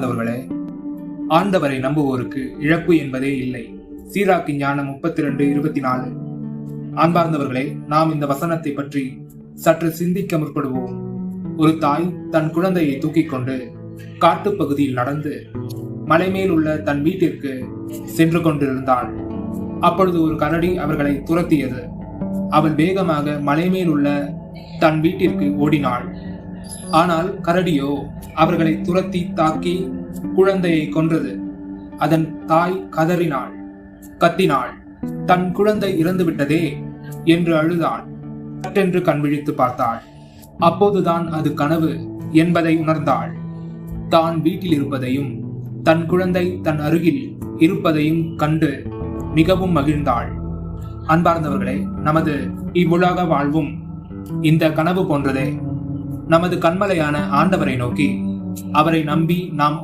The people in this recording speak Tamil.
அன்பார்ந்தவர்களே ஆண்டவரை நம்புவோருக்கு இழப்பு என்பதே இல்லை. சீராக்கி ஞானம் முப்பத்தி ரெண்டு இருபத்தி நாலு அன்பார்ந்தவர்களே நாம் இந்த வசனத்தை பற்றி சற்று சிந்திக்க முற்படுவோம். ஒரு தாய் தன் குழந்தையை தூக்கிக் கொண்டு காட்டுப்பகுதியில் நடந்து மலை மேல் உள்ள தன் வீட்டிற்கு சென்று கொண்டிருந்தாள். அப்பொழுது ஒரு கரடி அவர்களை துரத்தியது. அவள் வேகமாக மலை மேல் உள்ள தன் வீட்டிற்கு ஓடினாள். ஆனால் கரடியோ அவர்களை துரத்தி தாக்கி குழந்தையை கொன்றது. அதன் தாய் கதறினாள் கத்தினாள் தன் குழந்தை இறந்துவிட்டதே என்று அழுதாள். சட்டென்று கண்விழித்து பார்த்தாள். அப்போதுதான் அது கனவு என்பதை உணர்ந்தாள். தான் வீட்டில் இருப்பதையும் தன் குழந்தை தன் அருகில் இருப்பதையும் கண்டு மிகவும் மகிழ்ந்தாள். அன்பார்ந்தவர்களே நமது இவ்வுலக வாழ்வும் இந்த கனவு போன்றதே. நமது கண்மலையான ஆண்டவரை நோக்கி அவரை நம்பி நாம்